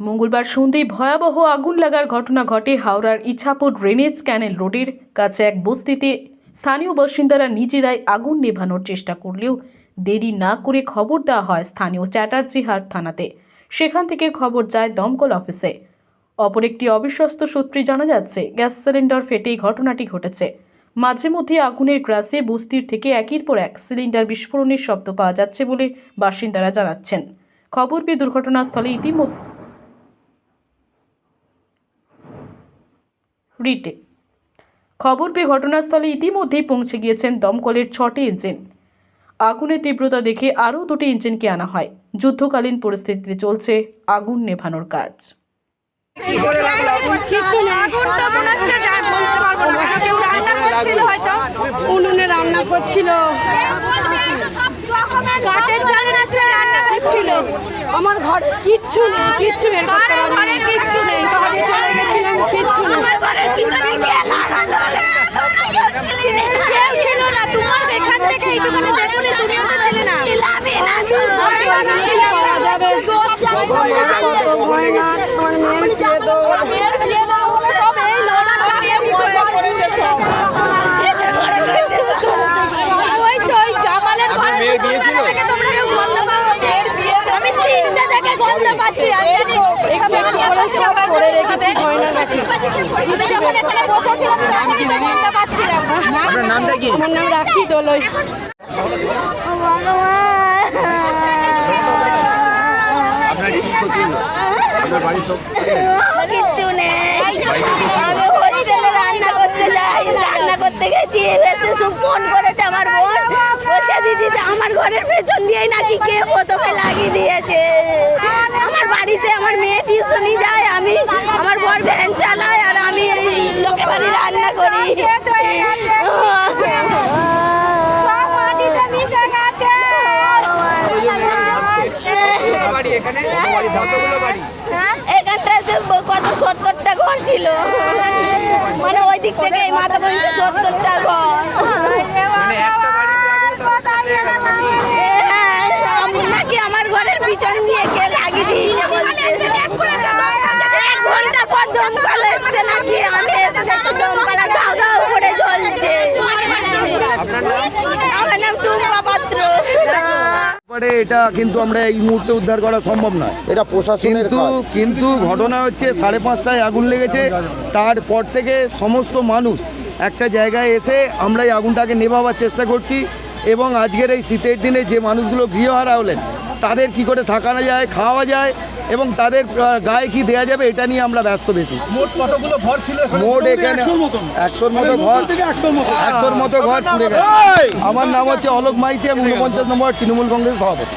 মঙ্গলবার সন্ধ্যেয় ভয়াবহ আগুন লাগার ঘটনা ঘটে হাওড়ার ইছাপুর ড্রেনেজ ক্যানেল রোডের কাছে এক বস্তিতে। স্থানীয় বাসিন্দারা নিজেরাই আগুন নেভানোর চেষ্টা করলেও দেরি না করে খবর দেওয়া হয় স্থানীয় চ্যাটার্জি হাট থানাতে। সেখান থেকে খবর যায় দমকল অফিসে। অপর একটি অবিশ্বস্ত সূত্রে জানা যাচ্ছে, গ্যাস সিলিন্ডার ফেটে ঘটনাটি ঘটেছে। মাঝে মধ্যে আগুনের গ্রাসে বস্তির থেকে একের পর এক সিলিন্ডার বিস্ফোরণের শব্দ পাওয়া যাচ্ছে বলে বাসিন্দারা জানাচ্ছেন। খবর পেয়ে দুর্ঘটনাস্থলে ইতিমধ্যে রিটে। খবর পেয়ে ঘটনাস্থলে ইতিমধ্যেই পৌঁছে গিয়েছেন দমকলের ছটি ইঞ্জিন। আগুনের তীব্রতা দেখে আরও দুটি ইঞ্জিনকে আনা হয়। যুদ্ধকালীন পরিস্থিতিতে চলছে আগুন নেভানোর কাজ। উনুনে রান্না করছিল। কাঠের রান্না করছিল। আমার ঘরে কিচ্ছু নেই কিচ্ছু বের করতে পারিনি ঘরে কিচ্ছু নেই কাজে চলে গেছিলাম কিচ্ছু নেই আমার ঘরের পিছনে কে লাগালো কেউ ছিল না তোমার এখান থেকে এইটুখানি দেখলে তুমিও তো ছিলে না ছিলামই না পাওয়া যাবে কত ভয় না আমার মেয়ের বিয়ে দেবো মেয়ের বিয়ে দেবো বলে সব এই লড়া চাপিয়ে হয়ে পড়েছে সব ওই তো ওই জামালের ঘরে মেয়ের বিয়ে ছিল তোমরা কেউ বলতে পারো মেয়ের বিয়ে আমি তিনটে থেকে বলতে পারছি আমি জানি এখানে বলে সব করে রেখেছি গয়না রাখি আমি যখন এখানে বসেছিলাম আমি তো বলতে পারছিলাম না আপনার নামটা কি? আমার নাম রাখি দোলই আপনার কি ক্ষতি হলো আপনার সব কিচ্ছু নেই। আমি হোস্টেলে রান্না করতে যাই রান্না করতে গেছি ফোন করেছে আমার বোন বলছে দিদি আমার ঘরের পেছন দিয়েই নাকি কে প্রথমে লাগিয়ে দিয়েছে? আমার বাড়িতে আমার মেয়ে টিউশনি যায় আমি আমার বর ভ্যান চালায় আর আমি লোকের বাড়ি রান্না করি। এখানে বাড়ি কতগুলো বাড়ি এখানটায় তো কত সত্তরটা ঘর ছিল? মানে ওই দিক থেকে এই মাথা পর্যন্ত সত্তরটা ঘর। মানে নাকি আমার ঘরের পিছন দিয়ে কে লাগিয়ে দিয়েছে এক ঘণ্টা পর দমকল এসছে নাকি? আমি এসে দেখি দমকল গাও গাও করে জ্বলছে আপনার নাম আমার নাম চুম্পা পাত্র পরে এটা কিন্তু আমরা এই মুহূর্তে উদ্ধার করা সম্ভব নয়। এটা প্রশাসনের কিন্তু কিন্তু ঘটনা হচ্ছে সাড়ে পাঁচটায় আগুন লেগেছে। তারপর থেকে সমস্ত মানুষ একটা জায়গায় এসে আমরা এই আগুনটাকে নেভাবার চেষ্টা করছি এবং আজকের এই শীতের দিনে যে মানুষগুলো গৃহহারা হলেন তাদের কি করে থাকানো যায় খাওয়া যায় এবং তাদের গায়ে কি দেওয়া যাবে এটা নিয়ে আমরা ব্যস্ত বেশি। মোট কতগুলো ঘর ছিল মোট এখানে একশোর মতো ঘর। একশোর মতো। ঘর পুড়ে গেছে। আমার নাম হচ্ছে অলোক মাইতি আমি ঊনপঞ্চাশ নম্বর তৃণমূল কংগ্রেস সভাপতি।